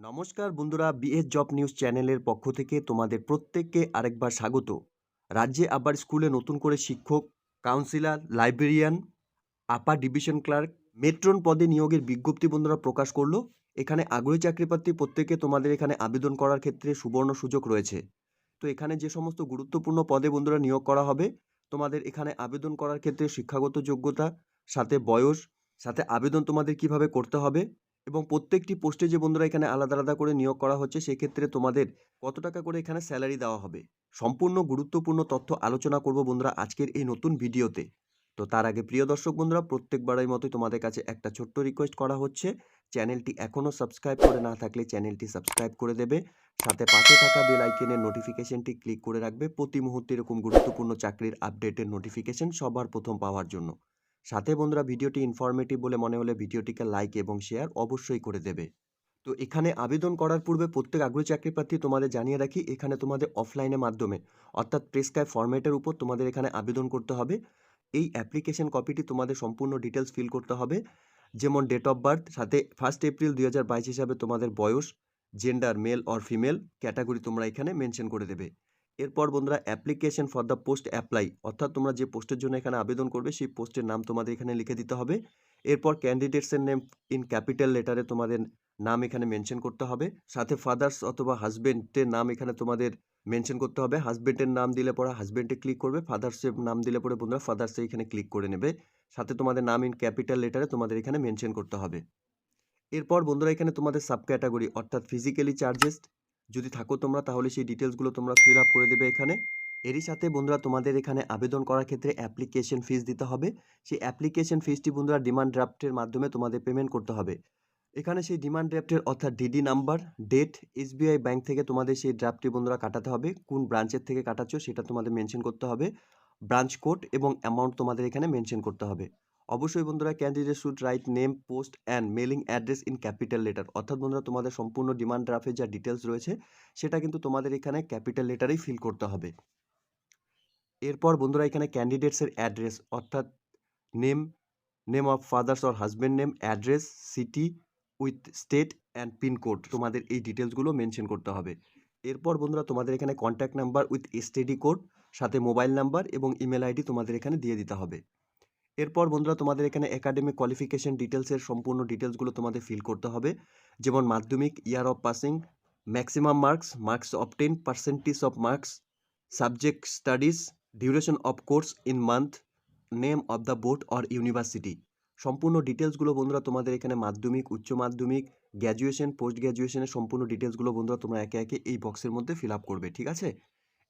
নমস্কার বন্ধুরা BS job news চ্যানেলের পক্ষ থেকে তোমাদের প্রত্যেককে আরেকবার স্বাগত। রাজ্যে আবার স্কুলে নতুন করে শিক্ষক counsellor librarian upper division clerk matron পদে নিয়োগের বিজ্ঞপ্তি বন্ধুরা প্রকাশ করল। এখানে আগ্রহী চাকরিপ্রার্থী প্রত্যেকে তোমাদের এখানে আবেদন করার ক্ষেত্রে সুবর্ণ সুযোগ রয়েছে। তো এখানে যে সমস্ত গুরুত্বপূর্ণ পদে বন্ধুরা নিয়োগ করা হবে, তোমাদের এখানে আবেদন করার ক্ষেত্রে শিক্ষাগত যোগ্যতা, সাথে বয়স, সাথে আবেদন তোমাদের কীভাবে করতে হবে এবং প্রত্যেকটি পোস্টে যে বন্ধুরা এখানে আলাদা আলাদা করে নিয়োগ করা হচ্ছে, সেক্ষেত্রে তোমাদের কত টাকা করে এখানে স্যালারি দেওয়া হবে? সম্পূর্ণ গুরুত্বপূর্ণ তথ্য আলোচনা করব বন্ধুরা আজকের এই নতুন ভিডিওতে। তো তার আগে প্রিয় দর্শক বন্ধুরা, প্রত্যেকবারের মতোই তোমাদের কাছে একটা ছোট্ট রিকোয়েস্ট করা হচ্ছে। চ্যানেলটি এখনও সাবস্ক্রাইব করে না থাকলে চ্যানেলটি সাবস্ক্রাইব করে দেবে। সাথে পাশে থাকা বেল আইকনের নোটিফিকেশনটি ক্লিক করে রাখবে। প্রতি মুহূর্তে এরকম গুরুত্বপূর্ণ চাকরির আপডেটের নোটিফিকেশন সবার প্রথম পাওয়ার জন্য। সাথে বন্ধুরা ভিডিওটি ইনফরমেটিভ বলে মনে হলে ভিডিওটিকে লাইক এবং শেয়ার অবশ্যই করে দেবে। তো এখানে আবেদন করার পূর্বে প্রত্যেক আগ্রহী চাকরি প্রার্থী তোমাদের জানিয়ে রাখি, এখানে তোমাদের অফলাইনের মাধ্যমে, অর্থাৎ প্রেসক্রাইব ফরম্যাটের উপর তোমাদের এখানে আবেদন করতে হবে। এই অ্যাপ্লিকেশন কপিটি তোমাদের সম্পূর্ণ ডিটেলস ফিল করতে হবে। যেমন ডেট অফ বার্থ সাথে ফার্স্ট এপ্রিল দুই হাজার বাইশ হিসাবে তোমাদের বয়স gender male or female category তোমরা এখানে মেনশন করে দেবে। এরপর বন্ধুরা application for the post apply অর্থাৎ তোমরা যে পোস্টের জন্য এখানে আবেদন করবে, সেই পোস্টের নাম তোমাদের এখানে লিখে দিতে হবে। এরপর ক্যান্ডিডেটসের নেম ইন ক্যাপিটাল লেটারে তোমাদের নাম এখানে মেনশন করতে হবে। সাথে ফাদার্স অথবা হাজবেন্ডের নাম এখানে তোমাদের মেনশন করতে হবে। হাজবেন্ডের নাম দিলে পরে হাজব্যান্ডে ক্লিক করবে। ফাদার্সের নাম দিলে পরে বন্ধুরা ফাদার্সে এখানে ক্লিক করে নেবে। সাথে তোমাদের নাম ইন ক্যাপিটাল লেটারে তোমাদের এখানে মেনশন করতে হবে। এরপর বন্ধুরা এখানে তোমাদের সাব ক্যাটাগরি অর্থাৎ ফিজিক্যালি চার্জেস যদি থাকো তোমরা, তাহলে সেই ডিটেলসগুলো তোমরা ফিল আপ করে দেবে এখানে। এরই সাথে বন্ধুরা, তোমাদের এখানে আবেদন করার ক্ষেত্রে অ্যাপ্লিকেশন ফিস দিতে হবে। সেই অ্যাপ্লিকেশন ফিসটি বন্ধুরা ডিমান্ড ড্রাফটের মাধ্যমে তোমাদের পেমেন্ট করতে হবে। এখানে সেই ডিমান্ড ড্রাফটের অর্থাৎ DD number date SBI bank থেকে তোমাদের সেই ড্রাফটটি বন্ধুরা কাটাতে হবে। কোন ব্রাঞ্চের থেকে কাটাচ্ছ সেটা তোমাদের মেনশন করতে হবে। ব্রাঞ্চ কোড এবং অ্যামাউন্ট তোমাদের এখানে মেনশন করতে হবে। অবশ্যই বন্ধুরা candidate should write name post and mailing address in capital letter অর্থাৎ বন্ধুরা তোমাদের সম্পূর্ণ ডিমান্ড ড্রাফের যা ডিটেলস রয়েছে, সেটা কিন্তু তোমাদের এখানে ক্যাপিটাল লেটারেই ফিল করতে হবে। এরপর বন্ধুরা এখানে ক্যান্ডিডেটসের অ্যাড্রেস অর্থাৎ name name of father's or husband name address city with state and pin code তোমাদের এই ডিটেলসগুলো মেনশন করতে হবে। এরপর বন্ধুরা তোমাদের এখানে contact number with STD code সাথে মোবাইল নাম্বার এবং ইমেল আইডি তোমাদের এখানে দিয়ে দিতে হবে। এরপর বন্ধুরা তোমাদের এখানে একাডেমিক কোয়ালিফিকেশন ডিটেলসের সম্পূর্ণ ডিটেলসগুলো তোমাদের ফিল করতে হবে। যেমন মাধ্যমিক year of passing maximum marks marks of ten percentage of marks subject studies duration of course in month name of the board or university সম্পূর্ণ ডিটেলসগুলো বন্ধুরা তোমাদের এখানে মাধ্যমিক, উচ্চ মাধ্যমিক গ্র্যাজুয়েশন পোস্ট গ্র্যাজুয়েশনের সম্পূর্ণ ডিটেলসগুলো বন্ধুরা তোমরা একে একে এই বক্সের মধ্যে ফিল আপ করবে, ঠিক আছে?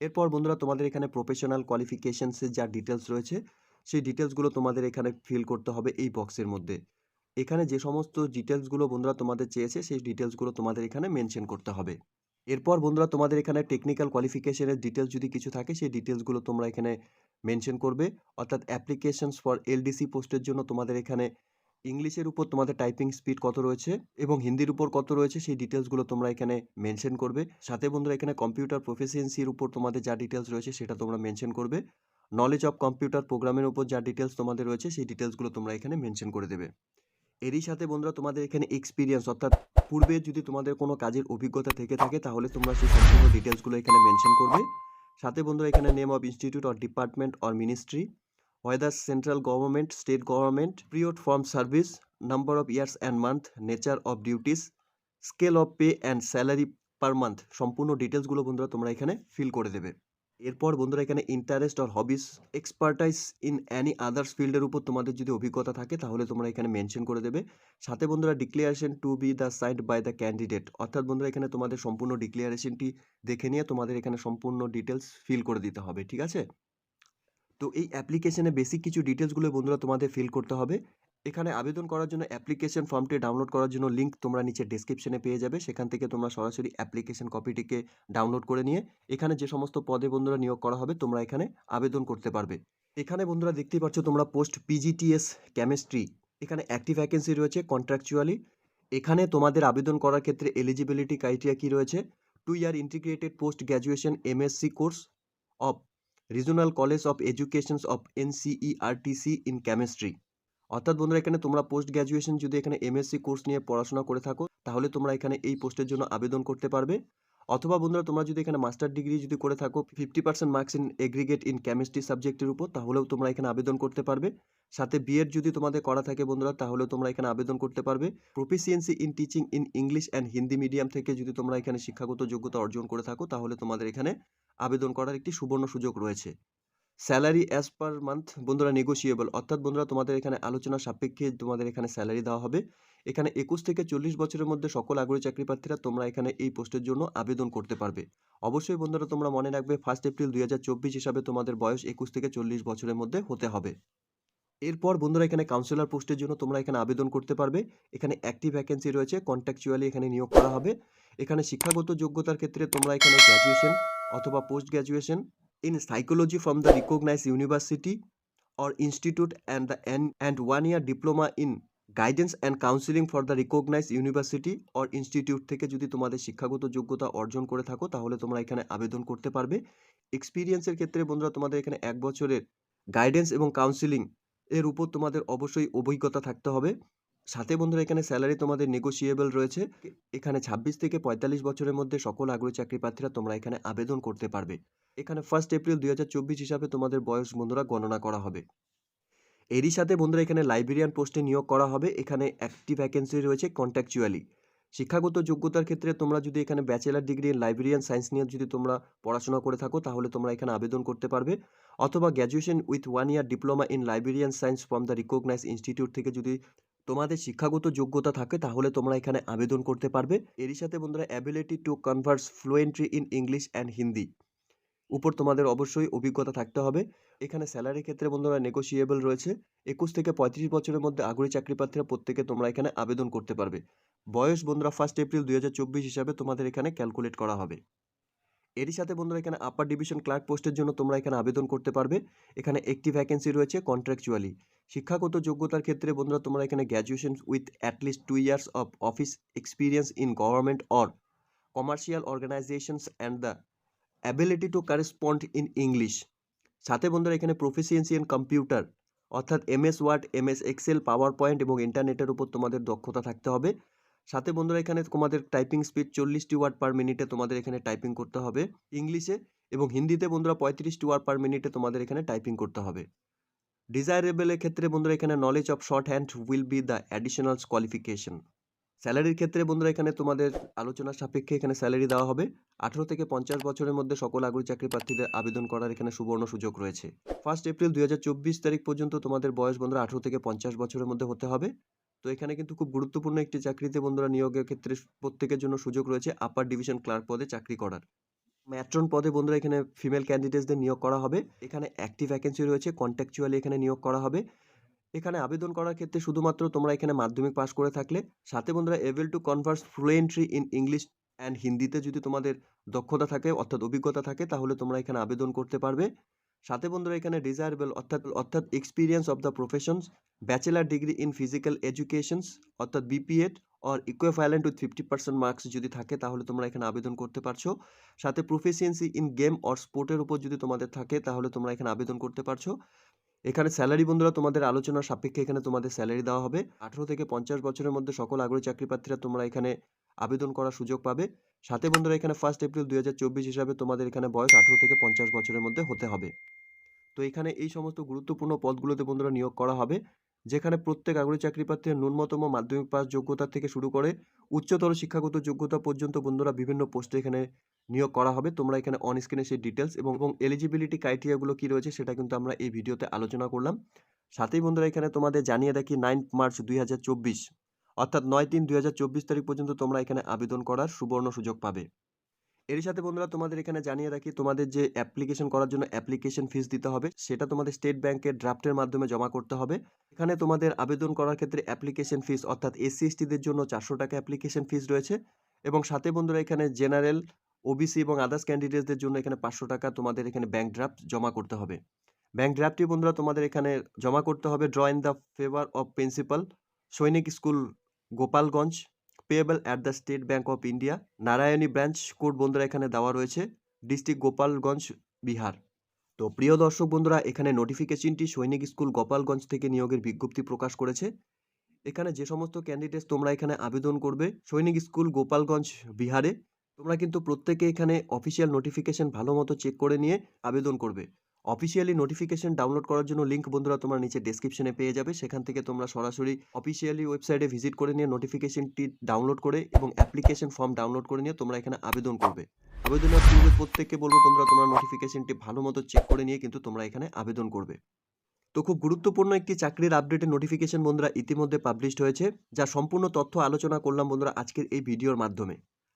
এরপর বন্ধুরা তোমাদের এখানে প্রফেশনাল কোয়ালিফিকেশনসের যা ডিটেলস রয়েছে সেই ডিটেলসগুলো তোমাদের এখানে ফিল করতে হবে এই বক্সের মধ্যে। এখানে যে সমস্ত ডিটেলসগুলো বন্ধুরা তোমাদের চেয়েছে, সেই ডিটেলসগুলো তোমাদের এখানে মেনশন করতে হবে। এরপর বন্ধুরা তোমাদের এখানে টেকনিক্যাল কোয়ালিফিকেশনের ডিটেলস যদি কিছু থাকে, সেই ডিটেলসগুলো তোমরা এখানে মেনশন করবে। অর্থাৎ অ্যাপ্লিকেশনস ফর এলডিসি পোস্টের জন্য তোমাদের এখানে ইংলিশের উপর তোমাদের টাইপিং স্পিড কত রয়েছে এবং হিন্দির উপর কত রয়েছে, সেই ডিটেলসগুলো তোমরা এখানে মেনশন করবে। সাথে বন্ধুরা এখানে কম্পিউটার প্রফেসিয়েন্সির উপর তোমাদের যা ডিটেলস রয়েছে, সেটা তোমরা মেনশন করবে। নলেজ অফ কম্পিউটার প্রোগ্রামের উপর যা ডিটেলস তোমাদের রয়েছে, সেই ডিটেলসগুলো তোমরা এখানে মেনশন করে দেবে। এরই সাথে বন্ধুরা, তোমাদের এখানে এক্সপিরিয়েন্স অর্থাৎ পূর্বে যদি তোমাদের কোনো কাজের অভিজ্ঞতা থেকে থাকে, তাহলে তোমরা সেই সম্পূর্ণ ডিটেলসগুলো এখানে মেনশন করবে। সাথে বন্ধুরা, এখানে name of institute or department or ministry whether central government state government period from service number of years and month nature of duties scale of pay and salary per month সম্পূর্ণ ডিটেলসগুলো বন্ধুরা তোমরা এখানে feel করে দেবে। এরপর বন্ধুরা এখানে interest or hobbies expertise in any others ফিল্ডের উপর তোমাদের যদি অভিজ্ঞতা থাকে, তাহলে তোমরা এখানে মেনশন করে দেবে। সাথে বন্ধুরা declaration to be the signed by the candidate অর্থাৎ বন্ধুরা এখানে তোমাদের সম্পূর্ণ ডিক্লিয়ারেশনটি দেখে নিয়ে তোমাদের এখানে সম্পূর্ণ ডিটেলস ফিল করে দিতে হবে, ঠিক আছে? তো এই অ্যাপ্লিকেশনে বেসিক কিছু ডিটেলসগুলো বন্ধুরা তোমাদের ফিল করতে হবে। এখানে আবেদন করার জন্য অ্যাপ্লিকেশন ফর্মটি ডাউনলোড করার জন্য লিঙ্ক তোমরা নিচে ডেসক্রিপশনে পেয়ে যাবে। সেখান থেকে তোমরা সরাসরি অ্যাপ্লিকেশন কপিটিকে ডাউনলোড করে নিয়ে এখানে যে সমস্ত পদে বন্ধুরা নিয়োগ করা হবে তোমরা এখানে আবেদন করতে পারবে। এখানে বন্ধুরা দেখতেই পাচ্ছ তোমরা পোস্ট পিজিটিএস কেমিস্ট্রি এখানে অ্যাক্টিভ ভ্যাকেন্সি রয়েছে কন্ট্রাকচুয়ালি এখানে তোমাদের আবেদন করার ক্ষেত্রে এলিজিবিলিটি ক্রাইটেরিয়া কী রয়েছে? Two year integrated post graduation MSc course of regional college of educations of NCERTC in chemistry অর্থাৎ বন্ধুরা, এখানে তোমরা পোস্ট গ্র্যাজুয়েশন যদি এখানে এমএসসি কোর্স নিয়ে পড়াশোনা করে থাকো, তাহলে তোমরা এখানে এই পোস্টের জন্য আবেদন করতে পারবে। অথবা বন্ধুরা, তোমরা যদি এখানে মাস্টার ডিগ্রি যদি করে থাকো fifty percent marks in aggregate in chemistry সাবজেক্টের উপর, তাহলেও তোমরা এখানে আবেদন করতে পারবে। সাথে বিএড যদি তোমাদের করা থাকে বন্ধুরা, তাহলেও তোমরা এখানে আবেদন করতে পারবে। Proficiency in teaching in English and Hindi medium থেকে যদি তোমরা এখানে শিক্ষাগত যোগ্যতা অর্জন করে থাকো, তাহলে তোমাদের এখানে আবেদন করার একটি সুবর্ণ সুযোগ রয়েছে। স্যালারি অ্যাজ পার মান্থ বন্ধুরা নেগোসিয়েবল অর্থাৎ বন্ধুরা তোমাদের এখানে আলোচনা সাপেক্ষে তোমাদের এখানে স্যালারি দেওয়া হবে। এখানে একুশ থেকে চল্লিশ বছরের মধ্যে সকল আগ্রহী চাকরি প্রার্থীরা তোমরা এখানে এই পোস্টের জন্য আবেদন করতে পারবে। অবশ্যই বন্ধুরা তোমরা মনে রাখবে ফার্স্ট এপ্রিল দুই হিসাবে তোমাদের বয়স একুশ থেকে চল্লিশ বছরের মধ্যে হতে হবে। এরপর বন্ধুরা এখানে কাউন্সিলর পোস্টের জন্য তোমরা এখানে আবেদন করতে পারবে। এখানে একটি ভ্যাকেন্সি রয়েছে কন্ট্রাকচুয়ালি এখানে নিয়োগ করা হবে। এখানে শিক্ষাগত যোগ্যতার ক্ষেত্রে তোমরা এখানে গ্র্যাজুয়েশন অথবা post graduation in psychology from the recognise university or institute and the and one year diploma in guidance and counselling for the recognise university or institute থেকে যদি তোমাদের শিক্ষাগত যোগ্যতা অর্জন করে থাকো, তাহলে তোমরা এখানে আবেদন করতে পারবে। এক্সপিরিয়েন্সের ক্ষেত্রে বন্ধুরা, তোমাদের এখানে এক বছরের গাইডেন্স এবং কাউন্সিলিং এর উপর তোমাদের অবশ্যই অভিজ্ঞতা থাকতে হবে। সাথে বন্ধুরা, এখানে স্যালারি তোমাদের নেগোসিয়েবল রয়েছে। এখানে ছাব্বিশ থেকে পঁয়তাল্লিশ বছরের মধ্যে সকল আগ্রহী চাকরি প্রার্থীরা তোমরা এখানে আবেদন করতে পারবে। এখানে ফার্স্ট এপ্রিল দুই হাজার চব্বিশ হিসাবে তোমাদের বয়স বন্ধুরা গণনা করা হবে। এরই সাথে বন্ধুরা, এখানে লাইব্রেরিয়ান পোস্টে নিয়োগ করা হবে। এখানে একটি ভ্যাকেন্সি রয়েছে কন্ট্যাকচুয়ালি শিক্ষাগত যোগ্যতার ক্ষেত্রে তোমরা যদি এখানে ব্যাচেলার ডিগ্রি লাইব্রেরিয়ান সায়েন্স নিয়ে যদি তোমরা পড়াশোনা করে থাকো, তাহলে তোমরা এখানে আবেদন করতে পারবে। অথবা graduation with one year diploma in librarian science from the recognise institute থেকে যদি তোমাদের শিক্ষাগত যোগ্যতা থাকে, তাহলে তোমরা এখানে আবেদন করতে পারবে। এরই সাথে বন্ধুরা ability to converse fluently in English and Hindi উপর তোমাদের অবশ্যই অভিজ্ঞতা থাকতে হবে। এখানে স্যালারির ক্ষেত্রে বন্ধুরা নেগোসিয়েবল রয়েছে। একুশ থেকে পঁয়ত্রিশ বছরের মধ্যে আগ্রহী চাকরি প্রার্থীরা প্রত্যেকে তোমরা এখানে আবেদন করতে পারবে। বয়স বন্ধুরা ফার্স্ট এপ্রিল দুই হাজার চব্বিশ হিসাবে তোমাদের এখানে ক্যালকুলেট করা হবে। এরই সাথে বন্ধুরা এখানে আপার ডিভিশন ক্লার্ক পোস্টের জন্য তোমরা এখানে আবেদন করতে পারবে। এখানে একটি ভ্যাকেন্সি রয়েছে কন্ট্রাকচুয়ালি শিক্ষাগত যোগ্যতার ক্ষেত্রে বন্ধুরা তোমরা এখানে graduation with at least two years of office experience in government or commercial organisations and the ability to correspond in English সাথে বন্ধুরা এখানে প্রফিসিয়েন্সি ইন কম্পিউটার অর্থাৎ MS Word MS Excel PowerPoint এবং ইন্টারনেটের উপর তোমাদের দক্ষতা থাকতে হবে। সাথে বন্ধুরা এখানে তোমাদের টাইপিং স্পিড চল্লিশটি ওয়ার্ড পার মিনিটে তোমাদের এখানে টাইপিং করতে হবে ইংলিশে এবং হিন্দিতে বন্ধুরা পঁয়ত্রিশটি ওয়ার্ড পার মিনিটে তোমাদের এখানে টাইপিং করতে হবে। ডিজায়ারেবলের ক্ষেত্রে বন্ধুরা এখানে knowledge of shorthand will be the additional qualification স্যালারির ক্ষেত্রে বন্ধুরা এখানে তোমাদের আলোচনার সাপেক্ষে এখানে স্যালারি দেওয়া হবে। আঠেরো থেকে পঞ্চাশ বছরের মধ্যে সকল আগ্রহী চাকরি প্রার্থীদের আবেদন করার এখানে সুবর্ণ সুযোগ রয়েছে। ফার্স্ট এপ্রিল দুই হাজার চব্বিশ তারিখ পর্যন্ত তোমাদের বয়স বন্ধুরা আঠেরো থেকে পঞ্চাশ বছরের মধ্যে হতে হবে। তো এখানে কিন্তু খুব গুরুত্বপূর্ণ একটি চাকরিতে বন্ধুরা নিয়োগের ক্ষেত্রে প্রত্যেকের জন্য সুযোগ রয়েছে আপার ডিভিশন ক্লার্ক পদে চাকরি করার। ম্যাট্রন পদে বন্ধুরা এখানে ফিমেল ক্যান্ডিডেটসদের নিয়োগ করা হবে। এখানে একটি ভ্যাকেন্সি রয়েছে কন্ট্যাকচুয়ালি এখানে নিয়োগ করা হবে। এখানে আবেদন করার ক্ষেত্রে শুধুমাত্র তোমরা এখানে মাধ্যমিক পাস করে থাকলে, সাথে বন্ধুরা able to converse fluently in English and হিন্দিতে যদি তোমাদের দক্ষতা থাকে, অর্থাৎ অভিজ্ঞতা থাকে, তাহলে তোমরা এখানে আবেদন করতে পারবে। সাথে বন্ধুরা এখানে ডিজায়ারেবল অর্থাৎ অর্থাৎ experience of the professions bachelor degree in physical educations অর্থাৎ BPEd or equivalent with fifty percent marks যদি থাকে তাহলে তোমরা এখানে আবেদন করতে পারছ। সাথে প্রফিসিয়েন্সি ইন গেম অর স্পোর্টের উপর যদি তোমাদের থাকে তাহলে তোমরা এখানে আবেদন করতে পারছ। এখানে স্যালারি বন্ধুরা তোমাদের আলোচনার সাপেক্ষে এখানে তোমাদের স্যালারি দেওয়া হবে। আঠেরো থেকে পঞ্চাশ বছরের মধ্যে সকল আগ্রহী চাকরি প্রার্থীরা তোমরা এখানে আবেদন করার সুযোগ পাবে। সাথে বন্ধুরা, এখানে ফার্স্ট এপ্রিল দুই হাজার চব্বিশ হিসাবে তোমাদের এখানে বয়স আঠেরো থেকে পঞ্চাশ বছরের মধ্যে হতে হবে। তো এখানে এই সমস্ত গুরুত্বপূর্ণ পদগুলোতে বন্ধুরা নিয়োগ করা হবে, যেখানে প্রত্যেক আগ্রহী চাকরি প্রার্থীর ন্যূনতম মাধ্যমিক পাস যোগ্যতা থেকে শুরু করে উচ্চতর শিক্ষাগত যোগ্যতা পর্যন্ত বন্ধুরা বিভিন্ন পোস্টে এখানে নিয়োগ করা হবে। তোমরা এখানে অন স্ক্রিনে সেই ডিটেলস এবং এবং এলিজিবিলিটি ক্রাইটেরিয়াগুলো কী রয়েছে সেটা কিন্তু আমরা এই ভিডিওতে আলোচনা করলাম। সাথেই বন্ধুরা, এখানে তোমাদের জানিয়ে রাখি নাইন মার্চ দুই হাজার চব্বিশ। অর্থাৎ নয় তিন দুই তারিখ পর্যন্ত তোমরা এখানে আবেদন করার সুবর্ণ সুযোগ পাবে। এর সাথে বন্ধুরা, তোমাদের এখানে জানিয়ে রাখি, তোমাদের যে অ্যাপ্লিকেশন করার জন্য অ্যাপ্লিকেশন ফিস দিতে হবে, সেটা তোমাদের স্টেট ব্যাংকের ড্রাফটের মাধ্যমে জমা করতে হবে। এখানে তোমাদের আবেদন করার ক্ষেত্রে অ্যাপ্লিকেশন ফিস অর্থাৎ এসসি এসটিদের জন্য চারশো টাকা অ্যাপ্লিকেশন ফিস রয়েছে এবং সাথে বন্ধুরা, এখানে জেনারেল ওবিসি এবং আদার্স ক্যান্ডিডেটসদের জন্য এখানে পাঁচশো টাকা তোমাদের এখানে ব্যাংক ড্রাফট জমা করতে হবে। ব্যাংক ড্রাফটটি বন্ধুরা, তোমাদের এখানে জমা করতে হবে draw in the favour of principal Sainik school Gopalganj, payable at the State Bank of India, Narayani branch code বন্ধুরা এখানে দেওয়া রয়েছে, ডিস্ট্রিক্ট গোপালগঞ্জ, বিহার। তো প্রিয় দর্শক বন্ধুরা, এখানে নোটিফিকেশনটি সৈনিক স্কুল গোপালগঞ্জ থেকে নিয়োগের বিজ্ঞপ্তি প্রকাশ করেছে। এখানে যে সমস্ত ক্যান্ডিডেটস তোমরা এখানে আবেদন করবে, সৈনিক স্কুল গোপালগঞ্জ, বিহারে, তোমরা কিন্তু প্রত্যেকে এখানে অফিসিয়াল নোটিফিকেশন ভালো মতো চেক করে নিয়ে আবেদন করবে। অফিসিয়ালি নোটিফিকেশন ডাউনলোড করার জন্য লিঙ্ক বন্ধুরা তোমরা নিচে ডেসক্রিপশনে পেয়ে যাবে। সেখান থেকে তোমরা সরাসরি অফিসিয়ালি ওয়েবসাইটে ভিজিট করে নিয়ে নোটিফিকেশনটি ডাউনলোড করে এবং অ্যাপ্লিকেশন ফর্ম ডাউনলোড করে নিয়ে তোমরা এখানে আবেদন করবে। আবেদনের পূর্বে প্রত্যেককে বলব বন্ধুরা, তোমরা নোটিফিকেশনটি ভালো মতো চেক করে নিয়ে কিন্তু তোমরা এখানে আবেদন করবে। তো খুব গুরুত্বপূর্ণ একটি চাকরির আপডেটের নোটিফিকেশন বন্ধুরা ইতিমধ্যে পাবলিশড হয়েছে, যা সম্পূর্ণ তথ্য আলোচনা করলাম বন্ধুরা আজকের এই ভিডিওর মাধ্যমে।